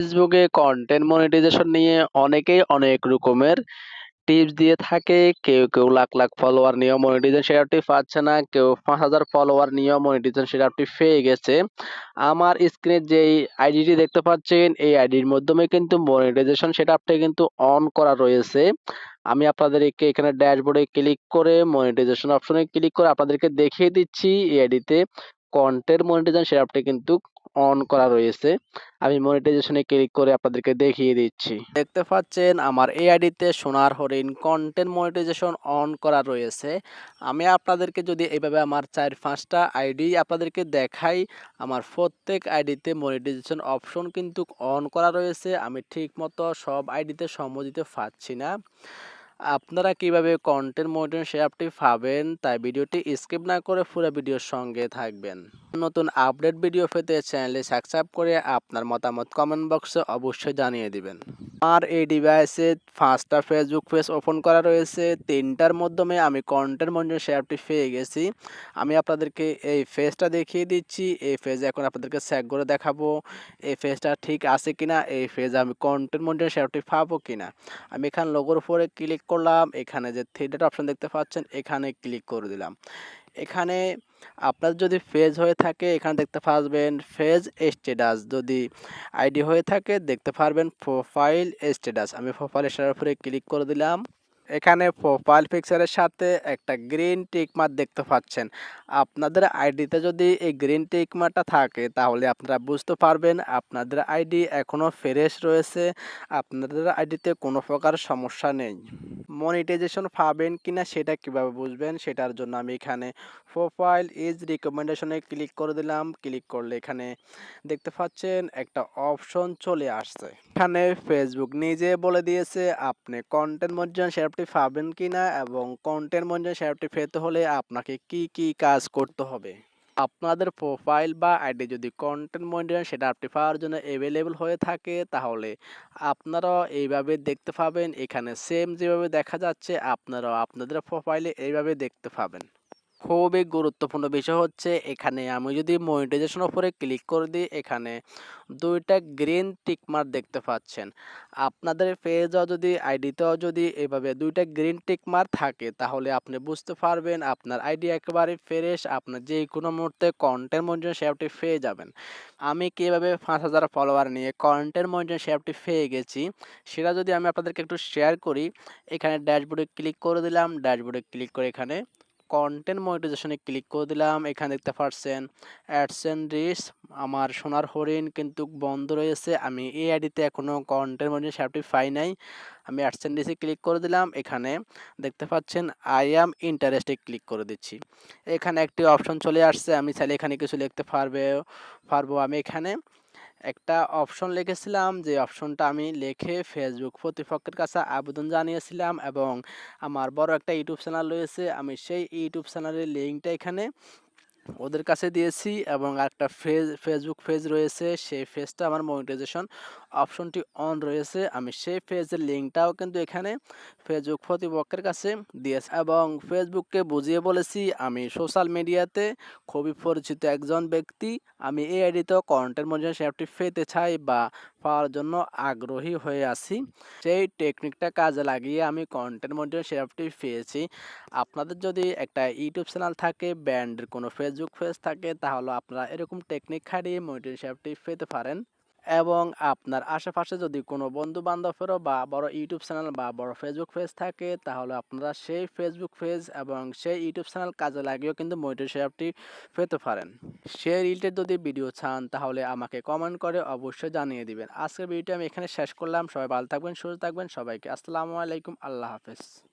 ফেসবুকে content monetization নিয়ে অনেকেই অনেক রকমের টিপস দিয়ে থাকে। কেউ কেউ লাখ লাখ ফলোয়ার নিয়েও মনিটাইজেশন শেয়ারটি পাচ্ছে না। কেউ পাঁচ হাজার ফলোয়ার নিয়েও মনিটাইজেশন শেয়ারটি পেয়ে গেছে। আমার স্ক্রিনে যেই আইডিটি দেখতে পাচ্ছেন, এই আইডির মাধ্যমে কিন্তু মনিটাইজেশন সেটআপটি কিন্তু অন করা রয়েছে। আমি আপনাদেরকে এখানে ড্যাশবোর্ডে ক্লিক করে মনিটাইজেশন অপশনে ক্লিক করে আপনাদেরকে দেখিয়ে দিচ্ছি। এই আইডিতে কন্টেন্ট মনিটাইজেশন সেটআপটি কিন্তু অন করা রয়েছে। আমি মনিটাইজেশনে ক্লিক করে আপনাদেরকে দেখিয়ে দিচ্ছি। দেখতে পাচ্ছেন, আমার এই আইডিতে সোনার হরিণ কন্টেন্ট মনিটাইজেশন অন করা রয়েছে। আমি আপনাদেরকে যদি এইভাবে আমার চার পাঁচটা আইডি আপনাদেরকে দেখাই, আমার প্রত্যেক আইডিতে মনিটাইজেশন অপশন কিন্তু অন করা রয়েছে। আমি ঠিক মতো সব আইডিতে সম্মতি দিতে পারছি না। আপনারা কীভাবে কন্টেন্ট মনিটরিং অ্যাপটি পাবেন, তাই ভিডিওটি স্কিপ না করে পুরো ভিডিওর সঙ্গে থাকবেন। নতুন আপডেট ভিডিও পেতে চ্যানেলে সাবস্ক্রাইব করে আপনার মতামত কমেন্ট বক্সে অবশ্যই জানিয়ে দিবেন। আমার এই ডিভাইসে পাঁচটা ফেসবুক পেজ ওপেন করা রয়েছে। তিনটার মাধ্যমে আমি কন্টেন্ট মনিটরিং অ্যাপটি পেয়ে গেছি। আমি আপনাদেরকে এই ফেজটা দেখিয়ে দিচ্ছি। এই ফেজ এখন আপনাদেরকে চেক করে দেখাবো। এই ফেজটা ঠিক আছে কিনা? এই ফেজ আমি কন্টেন্ট মনিটরিং অ্যাপটি পাবো কিনা? আমি এখানে লোগোর উপরে ক্লিক করলাম। এখানে যে থ্রি ডট অপশন দেখতে পাচ্ছেন, এখানে ক্লিক করে দিলাম। এখানে আপনার যদি ফেজ হয়ে থাকে, এখানে দেখতে পারবেন ফেজ স্টেটাস যদি আইডি হয়ে থাকে, দেখতে পারবেন প্রোফাইল স্টেটাস আমি প্রোফাইল স্টেটার উপরে ক্লিক করে দিলাম। এখানে প্রোফাইল পিকচারের সাথে একটা গ্রিন টিকমার দেখতে পাচ্ছেন। আপনাদের আইডিতে যদি এই গ্রিন টিকমারটা থাকে, তাহলে আপনারা বুঝতে পারবেন আপনাদের আইডি এখনও ফ্রেশ রয়েছে। আপনাদের আইডিতে কোনো প্রকার সমস্যা নেই। মনিটাইজেশন পাবেন কিনা সেটা কীভাবে বুঝবেন সেটার জন্য আমি এখানে প্রোফাইল ইজ রিকমেন্ডেশনে ক্লিক করে দিলাম। ক্লিক করলে এখানে দেখতে পাচ্ছেন একটা অপশন চলে আসছে। এখানে ফেসবুক নিজে বলে দিয়েছে, আপনি কন্টেন্ট মনিটাইজেশন শেয়ারটি পাবেন কিনা এবং কন্টেন্ট মনিটাইজেশন শেয়ারটি পেতে হলে আপনাকে কি কি কাজ করতে হবে? আপনাদের প্রোফাইল বা আইডি যদি কন্টেন্ট মনিটরিং সেটা আপনি পাওয়ার জন্য অ্যাভেলেবল হয়ে থাকে, তাহলে আপনারাও এইভাবে দেখতে পাবেন। এখানে সেম যেভাবে দেখা যাচ্ছে, আপনারাও আপনাদের প্রোফাইলে এইভাবে দেখতে পাবেন। খুবই গুরুত্বপূর্ণ বিষয় হচ্ছে এখানে আমি যদি মনিটাইজেশন উপরে ক্লিক করে দিই, এখানে দুইটা গ্রিন টিকমার দেখতে পাচ্ছেন। আপনাদের পেজও যদি আইডিতেও যদি এভাবে দুইটা গ্রিন টিকমার থাকে, তাহলে আপনি বুঝতে পারবেন আপনার আইডি একেবারে ফ্রেশ আপনার যে কোনো মুহূর্তে কন্টেন্ট মনিটরিং শেয়ারটি পেয়ে যাবেন। আমি কীভাবে পাঁচ হাজার ফলোয়ার নিয়ে কন্টেন্ট মনিটরিং শেয়ারটি পেয়ে গেছি, সেটা যদি আমি আপনাদেরকে একটু শেয়ার করি, এখানে ড্যাশবোর্ডে ক্লিক করে দিলাম ড্যাশবোর্ডে ক্লিক করে এখানে কন্টেন্ট মনিটাইজেশনে ক্লিক করে দিলাম। এখানে দেখতে পাচ্ছেন অ্যাডসেন রিস আমার সোনার হরিণ কিন্তু বন্ধ রয়েছে। আমি এই আইডিতে এখনও কন্টেন্ট মনিটাইজেশন অ্যাপটি পাই নাই। আমি অ্যাডসেন রিসে ক্লিক করে দিলাম। এখানে দেখতে পাচ্ছেন আই অ্যাম ইন্টারেস্টে ক্লিক করে দিচ্ছি। এখানে একটি অপশন চলে আসছে। আমি চাইলে এখানে কিছু লিখতে পারবে, পারব আমি এখানে। একটা অপশন লিখেছিলাম, যে অপশনটা আমি লিখে ফেসবুক প্রতিপক্ষের কাছে আবেদন জানিয়েছিলাম এবং আমার বড় একটা ইউটিউব চ্যানেল রয়েছে, আমি সেই ইউটিউব চ্যানেলের লিঙ্কটা এখানে ওদের কাছে দিয়েছি এবং একটা ফেজ ফেসবুক পেজ রয়েছে, সেই ফেজটা আমার মনিটাইজেশন অপশনটি অন রয়েছে। আমি সেই পেজের লিঙ্কটাও কিন্তু এখানে ফেসবুক প্রতিপক্ষের কাছে দিয়েছি এবং ফেসবুককে বুঝিয়ে বলেছি, আমি সোশ্যাল মিডিয়াতে খুবই পরিচিত একজন ব্যক্তি। আমি এই আইডিতেও কন্টেন্ট মনিটাইজেশন অ্যাপটি পেতে চাই বা পাওয়ার জন্য আগ্রহী হয়ে আছি। সেই টেকনিকটা কাজে লাগিয়ে আমি কন্টেন্ট মনিটাইজেশন অ্যাপটি পেয়েছি। আপনাদের যদি একটা ইউটিউব চ্যানেল থাকে, ব্যান্ডের কোনো ফেসবুক পেজ থাকে, তাহলে আপনারা এরকম টেকনিক খাটিয়ে মনিটাইজেশন অ্যাপটি পেতে পারেন। এবং আপনার আশেপাশে যদি কোনো বন্ধু বান্ধবেরও বা বড় ইউটিউব চ্যানেল বা বড় ফেসবুক পেজ থাকে, তাহলে আপনারা সেই ফেসবুক পেজ এবং সেই ইউটিউব চ্যানেল কাজে লাগিয়েও কিন্তু মনিটাইজেশন অ্যাপটি পেতে পারেন। সেই রিলেটেড যদি ভিডিও চান, তাহলে আমাকে কমেন্ট করে অবশ্যই জানিয়ে দিবেন। আজকের ভিডিওটি আমি এখানে শেষ করলাম। সবাই ভালো থাকবেন, সুস্থ থাকবেন। সবাইকে আসসালামু আলাইকুম। আল্লাহ হাফেজ।